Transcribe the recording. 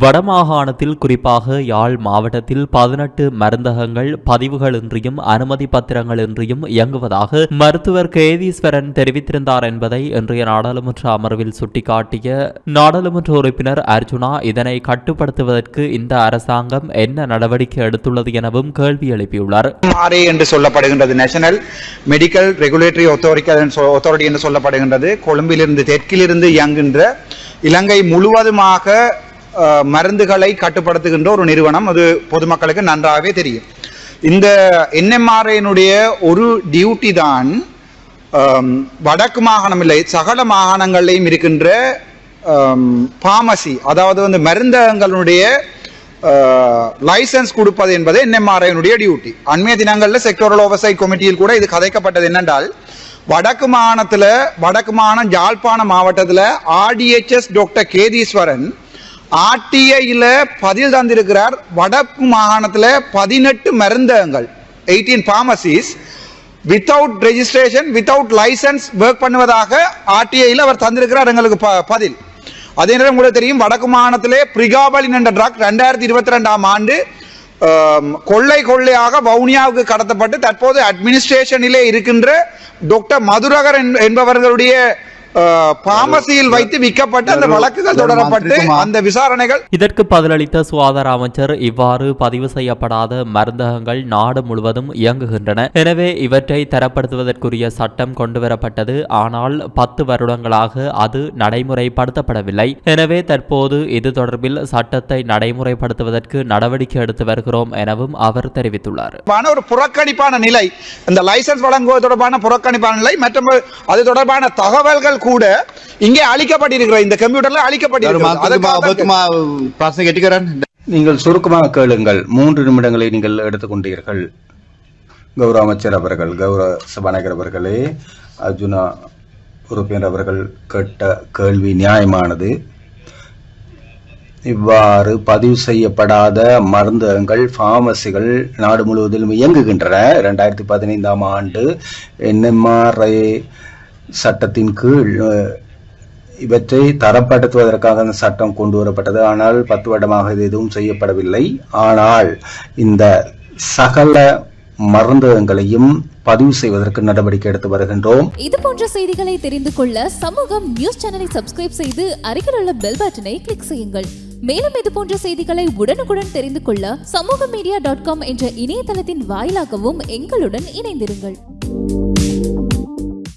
வடமாகாணத்தில் குறிப்பாக யாழ் மாவட்டத்தில் பதினெட்டு மருந்தகங்கள் பதிவுகளின்றியும் அனுமதி பத்திரங்களின்றியும் இயங்குவதாக மருத்துவர் கேதீஸ்வரன் தெரிவித்திருந்தார் என்பதை இன்றைய நாடாளுமன்ற அமர்வில் சுட்டிக்காட்டிய நாடாளுமன்ற உறுப்பினர் அர்ஜுனா இதனை கட்டுப்படுத்துவதற்கு இந்த அரசாங்கம் என்ன நடவடிக்கை எடுத்துள்ளது எனவும் கேள்வி எழுப்பியுள்ளார். என்று சொல்லப்படுகின்றது நேஷனல் மெடிக்கல் ரெகுலேட்டரி அத்தாரிட்டி என்று சொல்லப்படுகின்றது. கொழும்பிலிருந்து தெற்கிலிருந்து இயங்குகின்ற இலங்கை முழுவதுமாக மருந்துகளை கட்டுப்படுத்துகின்ற ஒரு நிறுவனம். அது பொதுமக்களுக்கு நன்றாகவே தெரியும். இந்த என்எம்ஆர்ஐனுடைய ஒரு டியூட்டி தான் வடக்கு மாகாணம் இல்லை சகல மாகாணங்கள்லையும் இருக்கின்ற பாமசி அதாவது வந்து மருந்தகங்களுடைய லைசன்ஸ் கொடுப்பது என்பது என்எம்ஆர்ஐனுடைய டியூட்டி. அண்மைய தினங்களில் செக்டோரல் ஓவர்சைட் கமிட்டியில் கூட இது கதைக்கப்பட்டது என்னென்றால் வடக்கு மாகாணத்தில் வடக்கு மாகாணம் யாழ்ப்பாணம் மாவட்டத்தில் ஆர்டிஎச்எஸ் டாக்டர் கேதீஸ்வரன் ஆர்டிஐயில் பதில் தந்திருக்கிறார். வடக்கு மாகாணத்தில் பதினெட்டு மருந்தகங்கள். Eighteen pharmacies without registration without license work பண்ணுவதாக ஆர்டிஐயில் அவர் தந்திருக்கிறார் எங்களுக்கு ப- பதில். அதே நேரம் உங்களுக்கு தெரியும் வடக்கு மாகாணத்திலே பிரிகாபலின் என்ற ட்ரக் ரெண்டாயிரத்தி இருபத்தி ரெண்டாம் ஆண்டு கொள்ளை கொள்ளையாக வவுனியாவுக்கு கடத்தப்பட்டு தற்போது அட்மினிஸ்ட்ரேஷனிலே இருக்கின்ற டாக்டர் மதுரகர் என்பவர்களுடைய பாமசியில் வைத்து விற்கப்பட்டு அந்த வழக்குகள் தொடரப்பட்டு அந்த விசாரணைகள் இதற்கு பதிலளித்த சுகாதார அமைச்சர் இவ்வாறு பதிவு செய்யப்படாத மருந்தகங்கள் நாடு முழுவதும் இயங்குகின்றன. எனவே இவற்றை தரப்படுத்துவதற்குரிய சட்டம் கொண்டுவரப்பட்டது. ஆனால் பத்து வருடங்களாக அது நடைமுறைப்படுத்தப்படவில்லை. எனவே தற்போது இது தொடர்பில் சட்டத்தை நடைமுறைப்படுத்துவதற்கு நடவடிக்கை எடுத்து வருகிறோம் எனவும் அவர் தெரிவித்துள்ளார். ஒரு புறக்கணிப்பான நிலை இந்த லைசன்ஸ் வழங்குவது தொடர்பான புறக்கணிப்பான நிலை மற்றும் அது தொடர்பான தகவல்கள் கூட இங்கே அழிக்கப்பட்டிருக்கிற இந்த கம்ப்யூட்டர்ல அழிக்கப்பட்டிருக்கிறது. நீங்கள் சுருக்கமாக கேளுங்கள். மூன்று நிமிடங்களை நீங்கள் எடுத்துக்கொண்டீர்கள். கௌரவ அமைச்சர் அவர்கள் கௌரவ சபாநாயகர் அவர்களே அர்ஜுனா உறுப்பினர் அவர்கள் கேட்ட கேள்வி நியாயமானது. இவ்வாறு பதிவு செய்யப்படாத மருந்தகங்கள் ஃபார்மசிகள் நாடு முழுவதிலும் இயங்குகின்றன. ரெண்டாயிரத்தி பதினைந்தாம் ஆண்டு என்எம்ஆர்ஐ சட்டத்தின் கீழ் இவற்றை தரப்படுத்துவதற்காக அந்த சட்டம் கொண்டு வரப்பட்டது. ஆனால் பத்து வருடமாக இது எதுவும் செய்யப்படவில்லை. ஆனால் இந்த சகல மருந்தகங்களையும் பதிவு செய்வதற்கு நடவடிக்கை எடுத்து வருகின்றோம். இது போன்ற செய்திகளை தெரிந்து கொள்ள சமூகம் நியூஸ் சேனலை சப்ஸ்கிரைப் செய்து அருகில் உள்ள பெல் பட்டனை கிளிக் செய்யுங்கள். மேலும் இது போன்ற செய்திகளை உடனுக்குடன் தெரிந்து கொள்ள சமூக மீடியா டாட் காம் என்ற இணையதளத்தின் வாயிலாகவும் எங்களுடன் இணைந்திருங்கள்.